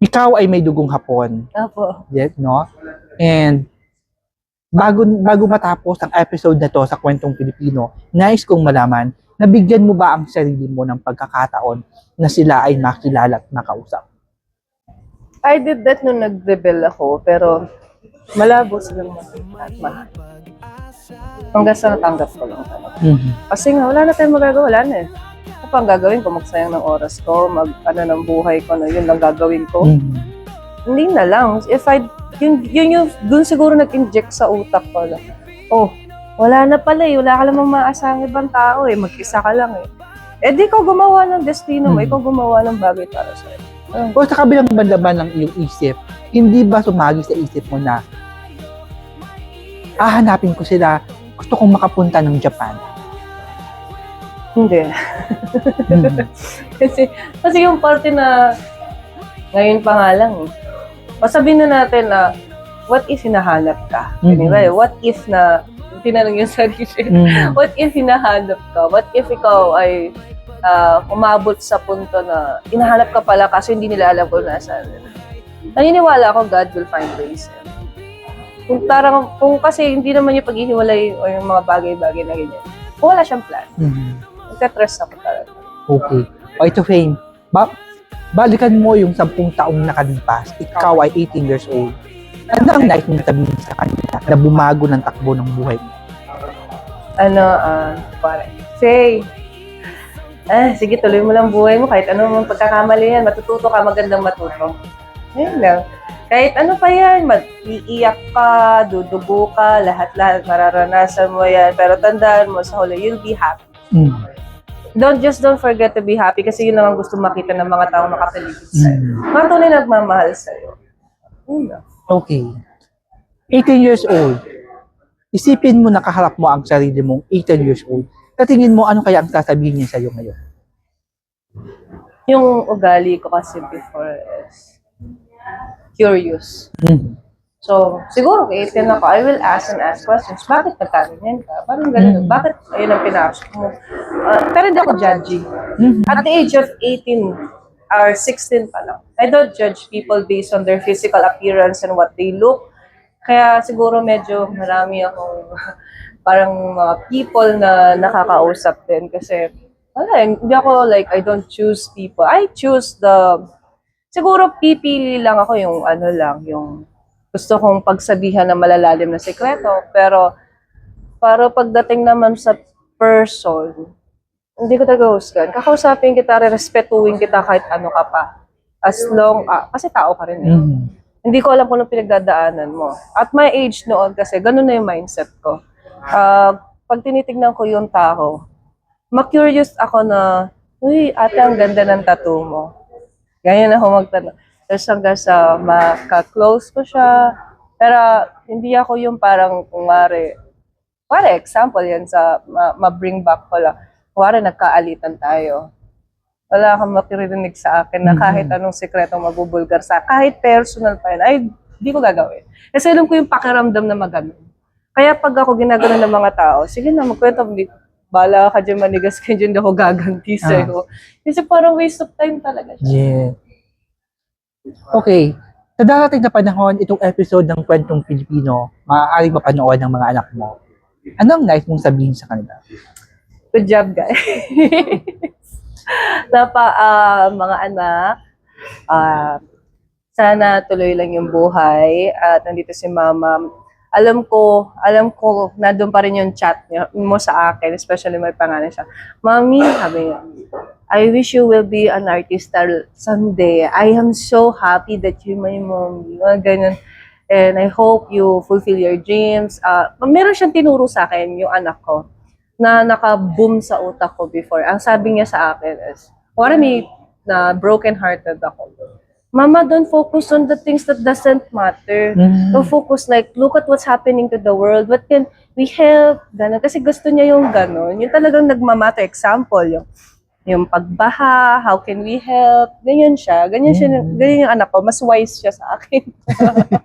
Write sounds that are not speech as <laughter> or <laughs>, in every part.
ikaw ay may dugong hapon. Opo. Yes, no? And bago bago matapos ang episode na to sa Kwentong Pilipino, nais kong malaman, nabigyan mo ba ang sarili mo ng pagkakataon na sila ay makilala at makausap? I did that nung nag-rebel ako, pero malabo silang mahal. Hanggang sa natanggap ko lang. Mhm. Kasi nga, wala na tayong magagawa, wala na eh. Ano pa ang gagawin ko? Magsayang ng oras ko, mag, ano ng buhay ko, no, yun lang gagawin ko. Mhm. Hindi na lang. If I, yun, yun yung, dun siguro nag-inject sa utak ko na, oh, wala na pala eh, wala ka lamang maasang ibang tao eh, mag-isa ka lang eh. Eh di ko gumawa ng destino mo, Hmm. ikaw gumawa ng bagay para sa'yo. O sa kabilang banda ba ng iyong isip, hindi ba sumagi sa isip mo na ah, hanapin ko sila, gusto kong makapunta ng Japan. Hindi. Mhm. <laughs> kasi, kasi yung parte na ngayon pa nga lang eh. O sabihin na natin na, what if hinahanap ka? Mhm. Anyway, what if na, tinanong yung sarili. Mhm. <laughs> what if hinahanap ka? What if ikaw ay ah, umabot sa punto na hinahanap ka pala kasi hindi nila alam kung nasaan. Naniniwala ako God will find ways. Kung tarang, kung kasi hindi naman yung paghihiwalay o yung mga bagay-bagay na ganyan. Kung wala siyang plan, Mhm. Nagka-trust ako talaga. Okay. O ito, Fame. Ba balikan mo yung sampung taong nakalipas. Ikaw ay 18 years old. Ano ang nais mong sabihin sa kanila na bumago ng takbo ng buhay mo? ano, ah, pare, say, ah, sige, tuloy mo lang buhay mo, kahit ano mong pagkakamali yan, matututo ka, magandang matuto. Ayun lang. Kahit ano pa yan, mag-iiyak ka, dudugo ka, lahat-lahat, mararanasan mo yan, pero tandaan mo, sa huli, you'll be happy. Mm. Don't just don't forget to be happy kasi yun lang ang gusto makita ng mga taong nakapaligid sa'yo. Mm. Mga tunay nagmamahal sa'yo. Okay. 18 years old. Isipin mo nakaharap mo ang sarili mong 18 years old. Sa tingin mo, ano kaya ang sasabihin niya sa'yo ngayon? Yung ugali ko kasi before is curious. Mm. So, siguro, 18 ako, I will ask and ask questions. Bakit nagkaganyan ka? Parang ganun. Mm. Bakit ayun ang pinasok mo? Uh, pero hindi ako judgy. Mhm. At the age of 18 or 16 pa lang, I don't judge people based on their physical appearance and what they look. Kaya siguro medyo marami akong <laughs> parang mga people na nakakausap din kasi wala, eh, hindi ako like, I don't choose people. I choose the, siguro pipili lang ako yung ano lang, yung gusto kong pagsabihan na malalalim na sekreto. Pero, para pagdating naman sa person, hindi ko talaga husgan. Kakausapin kita, respetuhin kita kahit ano ka pa. As long, ah, kasi tao ka rin eh. Mhm. Hindi ko alam kung anong pinagdadaanan mo. At my age noon kasi, ganun na yung mindset ko. Ah, pag tinitignan ko yung tao, ma-curious ako na, uy, ate, ang ganda ng tattoo mo. Ganyan ako magtanong. Tapos hanggang sa maka-close ko siya. Pero hindi ako yung parang, kumari, para example yan sa ma- ma-bring back ko lang. Kumari, nagkaalitan tayo. Wala kang makirinig sa akin na kahit Mhm. anong sikretong mabubulgar sa kahit personal pa yan, ay, di ko gagawin. Kasi alam ko yung pakiramdam na magano. Kaya pag ako ginagano ng mga tao, sige na, magkwento. Bala ka dyan, manigas ka dyan, ako gaganti Ah. sa'yo. Kasi parang waste of time talaga siya. Yeah. Okay. Sa darating na panahon, itong episode ng Kwentong Pilipino, maaaring mapanood ng mga anak mo. Ano ang nais mong sabihin sa kanila? Good job, guys. <laughs> Napa, ah, mga anak, ah, sana tuloy lang yung buhay at nandito si mama. Alam ko, alam ko, nandun pa rin yung chat niya, mo sa akin, especially may pangalan siya. Mami, sabi niya, I wish you will be an artist someday. I am so happy that you're my mommy. Mga ganyan. And I hope you fulfill your dreams. Uh, meron siyang tinuro sa akin, yung anak ko, na naka-boom sa utak ko before. Ang sabi niya sa akin is, wala may na broken-hearted ako. Mama, don't focus on the things that doesn't matter. Mhm. Don't focus like, look at what's happening to the world. What can we help? Ganun. Kasi gusto niya yung ganun. Yung talagang nagmamata. Example, yung yung pagbaha, how can we help? Ganyan siya. Ganyan, siya, Mm. ganyan yung anak ko. Mas wise siya sa akin. <laughs>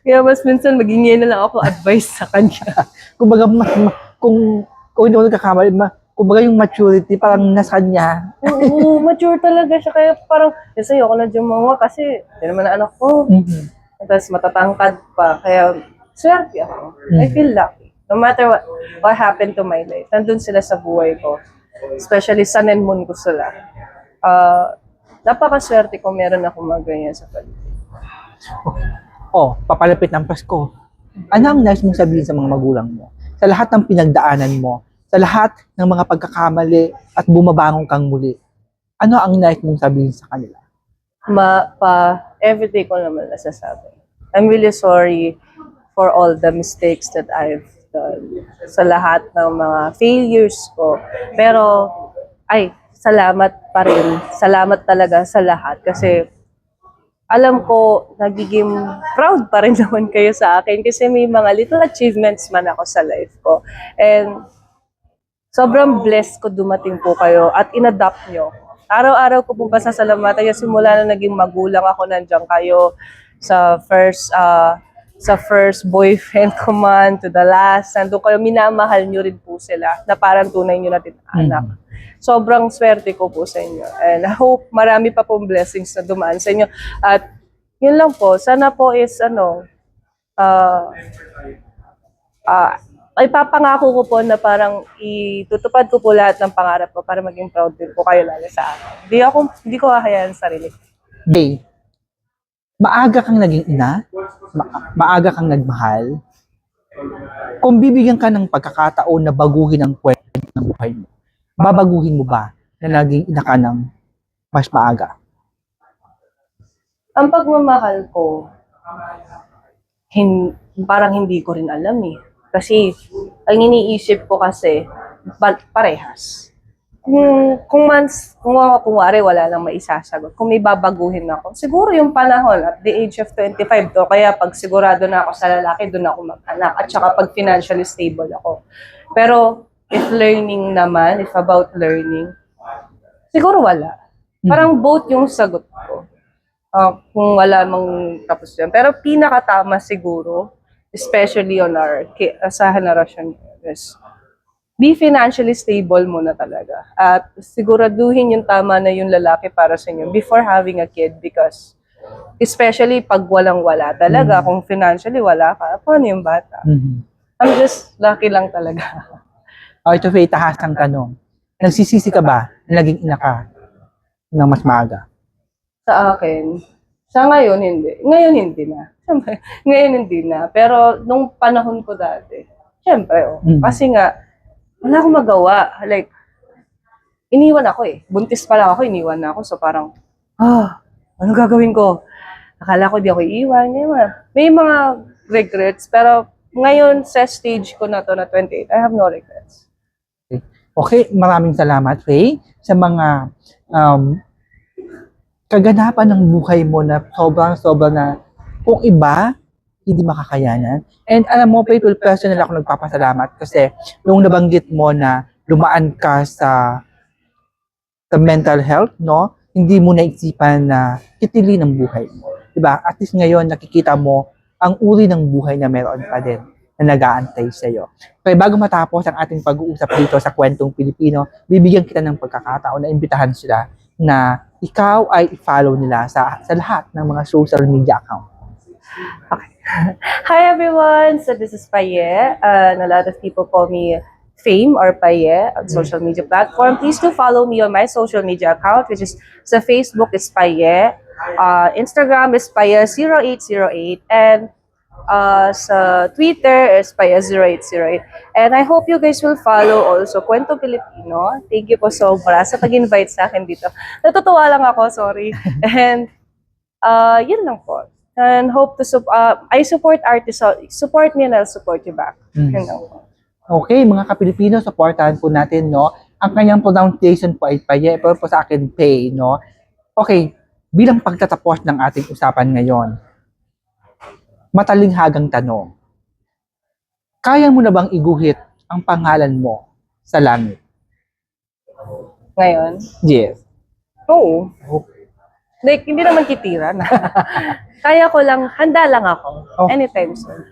Kaya mas minsan magingin na lang ako advice sa kanya. <laughs> Kumbaga, mas, ma- kung, kung hindi ako nagkakamali, ma, kumbaga yung maturity, parang nasa kanya. Oo, <laughs> mature talaga siya. Kaya parang, kasi ayoko na jumawa kasi hindi naman na anak ko. Mhm. Tapos matatangkad pa. Kaya, swerte ako. I Mm. feel lucky. No matter what, what happened to my life, nandun sila sa buhay ko. Especially sun and moon ko sila. Uh, napakaswerte ko meron ako mga ganyan sa paligid. Oh, papalapit ng Pasko. Ano ang nais mong sabihin sa mga magulang mo? Sa lahat ng pinagdaanan mo, sa lahat ng mga pagkakamali at bumabangon kang muli, ano ang nais mong sabihin sa kanila? Ma, pa, everyday ko naman nasasabi. I'm really sorry for all the mistakes that I've done. Sa lahat ng mga failures ko. Pero, ay, salamat pa rin. Salamat talaga sa lahat. Kasi, alam ko, nagiging proud pa rin <laughs> naman kayo sa akin kasi may mga little achievements man ako sa life ko. And, sobrang blessed ko dumating po kayo at inadapt nyo. Araw-araw ko po pasasalamatan yung simula na naging magulang ako, nandiyan kayo sa first uh, sa first boyfriend ko man to the last. Nandun kayo, minamahal nyo rin po sila na parang tunay nyo natin anak. Sobrang swerte ko po sa inyo. And I hope marami pa pong blessings na dumaan sa inyo. At yun lang po, sana po is ano, uh, ah ay papangako ko po na parang itutupad ko po lahat ng pangarap ko para maging proud din po kayo lalo sa akin. Hindi ako, hindi ko hahayaan sa sarili. Day, maaga kang naging ina, ma- maaga kang nagmahal, kung bibigyan ka ng pagkakataon na baguhin ang kwento ng buhay mo, babaguhin mo ba na naging ina ka ng mas maaga? Ang pagmamahal ko, hin, parang hindi ko rin alam eh. Kasi, ang iniisip ko kasi, pa- parehas. Kung, kung mans, kung kung wari, wala nang maisasagot. Kung may babaguhin ako, siguro yung panahon at the age of 25 to, kaya pag sigurado na ako sa lalaki, doon ako mag-anak. At saka pag financially stable ako. Pero, if learning naman, if about learning, siguro wala. Parang both yung sagot ko. Ah, kung wala mang tapos yan. Pero pinakatama siguro, especially on our, sa generation is, be financially stable muna talaga. At siguraduhin yung tama na yung lalaki para sa inyo before having a kid because especially pag walang-wala talaga, kung financially wala ka, paano yung bata? Mhm. I'm just lucky lang talaga. O ito, Faye, tahasang tanong. Nagsisisi ka ba na naging ina ka ng mas maaga? sa akin, sa ngayon hindi. Ngayon hindi na. <laughs> Ngayon hindi na. Pero nung panahon ko dati, syempre, oh. Mm. Kasi nga, wala akong magawa. Like, iniwan ako eh. Buntis pa lang ako, iniwan na ako. So parang, ah, ano gagawin ko? Akala ko di ako iiwan. Ngayon. May mga regrets, pero ngayon sa stage ko na to na 28, I have no regrets. Okay, maraming salamat, Faye, sa mga um, kaganapan ng buhay mo na sobrang-sobrang na kung iba, hindi makakayanan. And alam mo, Faye, personal ako nagpapasalamat kasi nung nabanggit mo na lumaan ka sa sa mental health, no? Hindi mo naisipan na kitilin ang buhay mo. Diba? At least ngayon, nakikita mo ang uri ng buhay na meron pa din na nag-aantay sa iyo. Kaya bago matapos ang ating pag-uusap dito sa Kwentong Pilipino, bibigyan kita ng pagkakataon na imbitahan sila na ikaw ay i-follow nila sa, sa lahat ng mga social media account. <laughs> Hi everyone! So this is Paye, uh, and a lot of people call me Fame or Paye on social media platform. Please do follow me on my social media account, which is sa Facebook is Paye, uh, Instagram is Paye0808, and uh, sa Twitter is Paye0808. And I hope you guys will follow also Kwento Pilipino. Thank you po sobra sa pag-invite sa akin dito. Natutuwa lang ako, sorry. <laughs> And uh, yun lang po. And hope to sup- uh, I support artists. so Support me and I'll support you back. Mm. Lang po. Okay, mga kapilipino, supportahan po natin, no? Ang kanyang pronunciation po ay paye, pero po sa akin, pay, no? Okay, bilang pagtatapos ng ating usapan ngayon, matalinghagang tanong. Kaya mo na bang iguhit ang pangalan mo sa langit? Ngayon, Yes. oo. Like, hindi naman kitira na. <laughs> Kaya ko lang, handa lang ako. Oh. Anytime soon.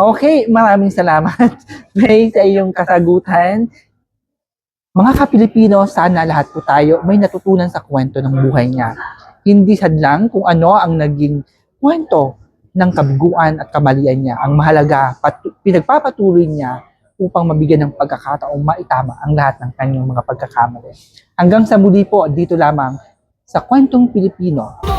Okay, maraming salamat, <laughs> May, sa iyong kasagutan. Mga ka-Pilipino, sana lahat po tayo may natutunan sa kwento ng buhay niya. Hindi sadlang kung ano ang naging kwento ng kabiguan at kamalian niya. Ang mahalaga, patu- pinagpapatuloy niya upang mabigyan ng pagkakataong maitama ang lahat ng kanyang mga pagkakamali. Hanggang sa muli po, dito lamang sa Kwentong Pilipino.